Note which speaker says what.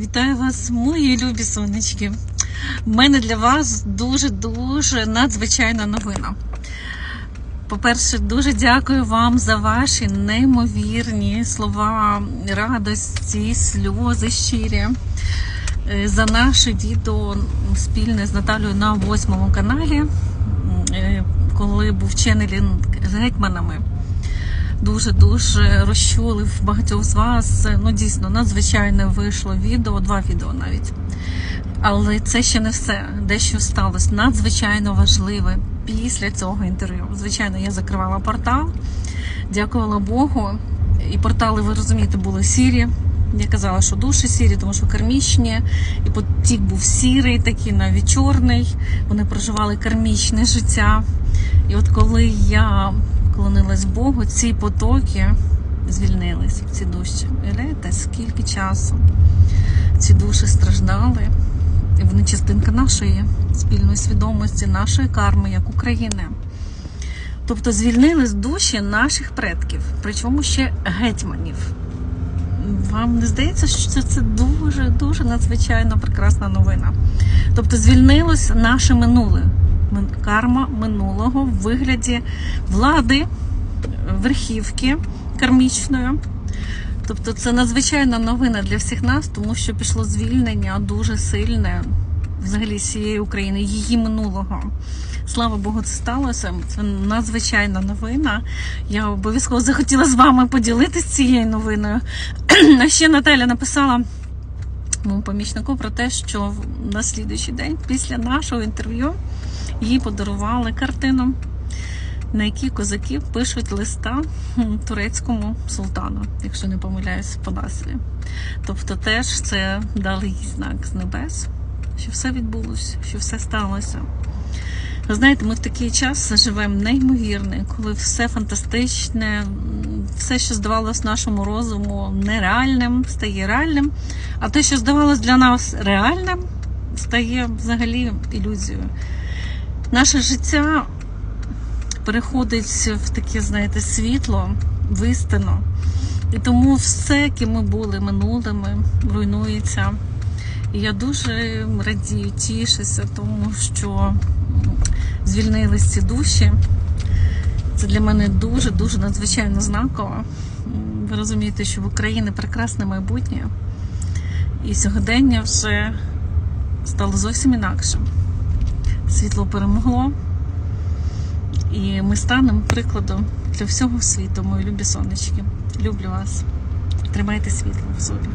Speaker 1: Вітаю вас, мої любі сонечки. У мене для вас дуже-дуже надзвичайна новина. По-перше, дуже дякую вам за ваші неймовірні слова радості, сльози щирі. Е, За наше відео спільне з Наталією на восьмому каналі, е, коли був ченелінг з гетьманами дуже дуже розчулив багатьох з вас. Ну дійсно надзвичайне вийшло відео, два відео навіть. Але це ще не все. Дещо сталося надзвичайно важливе після цього інтерв'ю. Звичайно, я закривала портал, дякувала Богу. І портали, ви розумієте, були сірі. Я казала, що душі сірі, тому що кармічні, і потік був сірий, такий навіть чорний. Вони проживали кармічне життя. І от коли я вклонилась Богу, ці потоки звільнились, ці душі. Уявляєте, скільки часу ці душі страждали, і вони частинка нашої спільної свідомості, нашої карми, як України. Тобто звільнились душі наших предків, причому ще гетьманів. Вам не здається, що це, це дуже дуже надзвичайно прекрасна новина. Тобто звільнилось наше минуле, Мин- карма минулого в вигляді влади, верхівки кармічної. Тобто це надзвичайна новина для всіх нас, тому що пішло звільнення дуже сильне взагалі всієї України, її минулого. Слава Богу, це сталося. Це надзвичайна новина. Я обов'язково захотіла з вами поділитися цією новиною. А ще Наталя написала моєму помічнику про те, що на слідуючий день після нашого інтерв'ю їй подарували картину, на якій козаки пишуть листа турецькому султану, якщо не помиляюсь по назві. Тобто теж це дали їй знак з небес, що все відбулося, що все сталося. Ви знаєте, ми в такий час живемо неймовірний, коли все фантастичне, все, що здавалось нашому розуму нереальним, стає реальним. А те, що здавалось для нас реальним, стає взагалі ілюзією. Наше життя переходить в таке, знаєте, світло, в істину. І тому все, ким ми були минулими, руйнується. І я дуже радію, тішуся, тому що звільнились ці душі. Це для мене дуже дуже надзвичайно знаково. Ви розумієте, що в Україні прекрасне майбутнє, і сьогодення вже стало зовсім інакшим. Світло перемогло, і ми станемо прикладом для всього світу, мої любі сонечки. Люблю вас. Тримайте світло в собі.